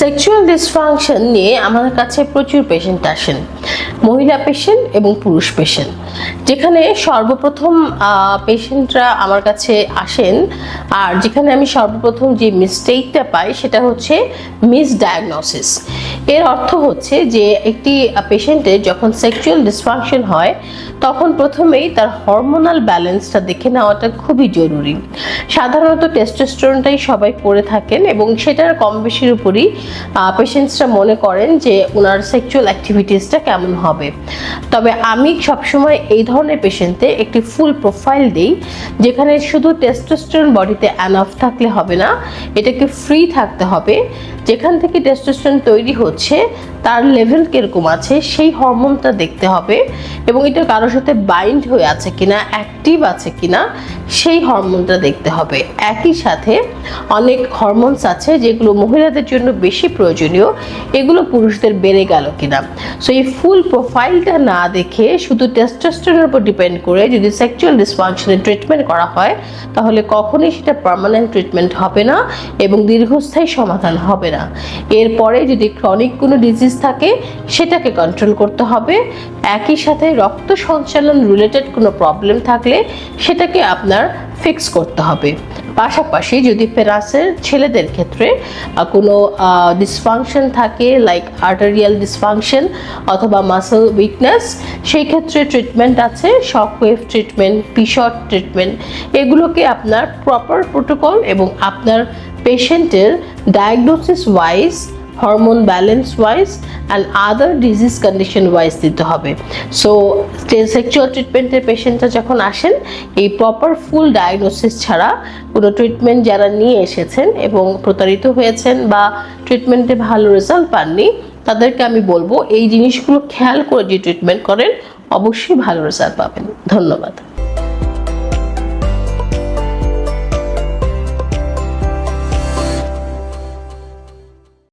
Sexual dysfunction নিয়ে আমার কাছে প্রচুর পেশেন্ট আসেন। মহিলা পেশেন্ট এবং পুরুষ পেশেন্ট যেখানে সর্বপ্রথম পেশেন্টরা আমার কাছে আসেন আর যেখানে আমি সর্বপ্রথম যে মিস্টেকটা পাই সেটা হচ্ছে মিস ডায়াগনোসিস এর অর্থ হচ্ছে যে একটি পেশেন্টের যখন সেক্সুয়াল ডিসফাংশন হয়, তখন প্রথমেই তার হরমোনাল ব্যালেন্সটা দেখে নেওয়াটা খুবই জরুরি। সাধারণত টেস্টোস্টেরনটাই সবাই করে থাকেন এবং সেটার কম বেশির উপরই পেশেন্টসরা মনে করেন যে ওনার সেক্সুয়াল অ্যাক্টিভিটিসটা কেমন হবে। তবে আমি সবসময় এই ধরনের পেশেন্টে একটি ফুল প্রোফাইল দিই, যেখানে শুধু টেস্টোস্টেরন বডিতে অ্যানাফ থাকলে হবে না, এটাকে ফ্রি থাকতে হবে। যেখান থেকে টেস্টোস্টেরন তৈরি হচ্ছে, তার লেভেল কীরকম আছে, সেই হরমোনটা দেখতে হবে এবং এটা কারোর সাথে বাইন্ড হয়ে আছে কিনা অ্যাক্টিভ আছে কিনা, সেই হরমোনটা দেখতে হবে। একই সাথে অনেক হরমোনস আছে যেগুলো মহিলাদের জন্য বেশি প্রয়োজনীয়, এগুলো পুরুষদের বেড়ে গেল কিনা। সো এই ফুল প্রোফাইলটা না দেখে শুধু টেস্টোস্টেরনের উপর ডিপেন্ড করে যদি সেক্সুয়াল ডিসফাংশনের ট্রিটমেন্ট করা হয়, তাহলে কখনোই সেটা পার্মানেন্ট ট্রিটমেন্ট হবে না এবং দীর্ঘস্থায়ী সমাধান হবে না। এরপরে যদি ক্রনিক কোনো ডিজিজ থাকে, সেটাকে কন্ট্রোল করতে হবে। একই সাথে রক্ত সঞ্চালন রিলেটেড কোনো প্রবলেম থাকলে, সেটাকে আপনার ফিক্স করতে হবে। পাশাপাশি যদি পেরাসের ছেলেদের ক্ষেত্রে কোনো ডিসফাংশন থাকে লাইক আর্টারিয়াল ডিসফাংশন অথবা মাসেল উইকনেস সেই ক্ষেত্রে ট্রিটমেন্ট আছে shock wave treatment P shot treatment এগুলোকে আপনার প্রপার প্রোটোকল এবং আপনার পেশেন্টের diagnosis wise hormone balance wise and other disease condition wise দিতে হবে। সো সেক্সুয়াল ট্রিটমেন্টের পেশেন্টরা যখন আসেন, এই প্রপার ফুল ডায়াগনোসিস ছাড়া কোনো ট্রিটমেন্ট যারা নিয়ে এসেছেন এবং প্রতারিত হয়েছেন বা ট্রিটমেন্টে ভালো রেজাল্ট পাননি, তাদেরকে আমি বলব, এই জিনিসগুলো খেয়াল করে যে ট্রিটমেন্ট করেন, অবশ্যই ভালো রেজাল্ট পাবেন। ধন্যবাদ।